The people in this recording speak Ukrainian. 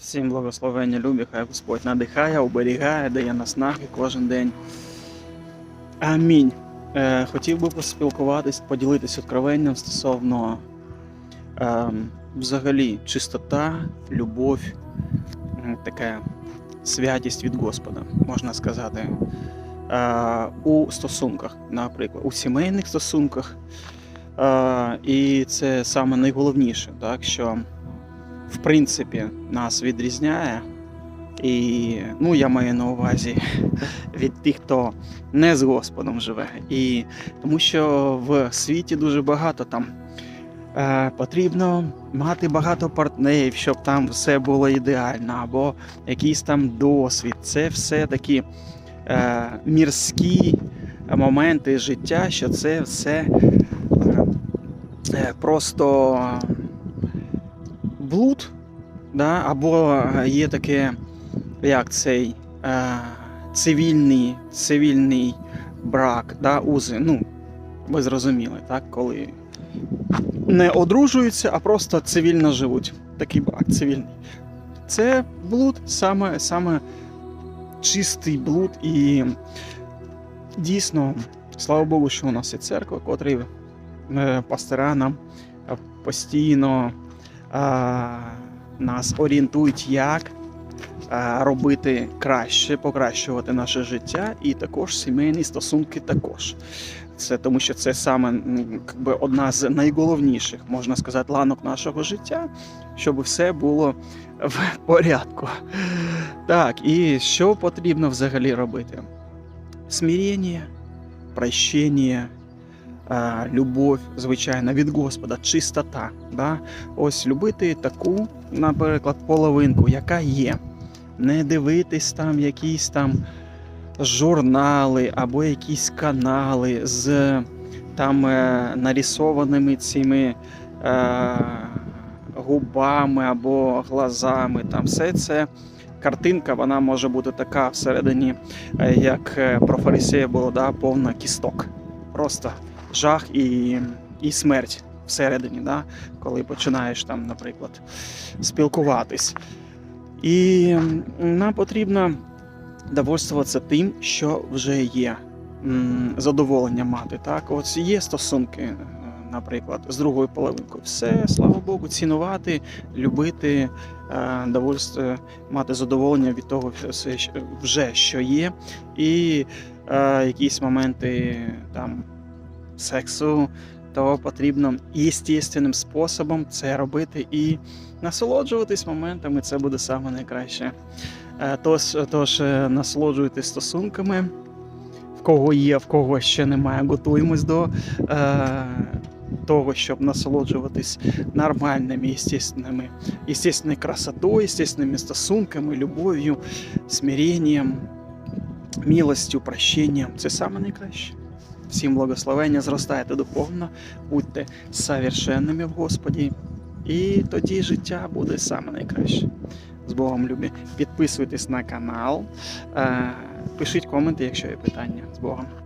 Всім благословення любі, хай Господь надихає, оберігає, дає наснаги кожен день. Амінь. Е, хотів би поспілкуватись, поділитись откровенням стосовно е, взагалі чистота, любов, м, така святість від Господа, можна сказати. Е, у стосунках, наприклад, у сімейних стосунках. Е, і це саме найголовніше, так, що в принципі нас відрізняє. І ну, я маю на увазі від тих, хто не з Господом живе. І тому що в світі дуже багато там е, потрібно мати багато партнерів, щоб там все було ідеально, або якийсь там досвід. Це все такі е, мірські моменти життя, що це все е, е, просто блуд, да? або є таке, як цей е, цивільний, цивільний брак, да? узи. Ну, ви зрозуміли, так? коли не одружуються, а просто цивільно живуть. Такий брак цивільний. Це блуд, саме, саме чистий блуд. І дійсно, слава Богу, що у нас є церква, котрий е, пастора нам е, постійно нас орієнтують, як робити краще, покращувати наше життя, і також сімейні стосунки також. Це тому, що це саме якби, одна з найголовніших, можна сказати, ланок нашого життя, щоб все було в порядку. Так, і що потрібно взагалі робити? Смирення, прощення, любов, звичайно, від Господа, чистота. Да? Ось любити таку, наприклад, половинку, яка є. Не дивитись там якісь там журнали або якісь канали з там е, нарисованими цими е, губами або глазами. Там все це. Картинка вона може бути така всередині, е, як про фарисея було, да, повна кісток. Просто жах і, і смерть всередині, да? коли починаєш там, наприклад, спілкуватись. І нам потрібно довольствуватися тим, що вже є. Задоволення мати. Так? От є стосунки, е, наприклад, з другою половинкою. Все, слава Богу, цінувати, любити, е, довольство, мати задоволення від того, все, вже що є. І е, якісь моменти там сексу, то потрібно естественним способом це робити і насолоджуватись моментами. Це буде саме найкраще. Е, Тож, тож е, насолоджуйтесь стосунками. В кого є, в кого ще немає, готуємось до е, того, щоб насолоджуватись нормальними, естественними, естественною красотою, естественними стосунками, любов'ю, смиренням, милостю, прощенням. Це саме найкраще. Всім благословення, зростайте духовно, будьте совершенними в Господі, і тоді життя буде саме найкраще. З Богом любі. Підписуйтесь на канал, е, пишіть коменти, якщо є питання. З Богом.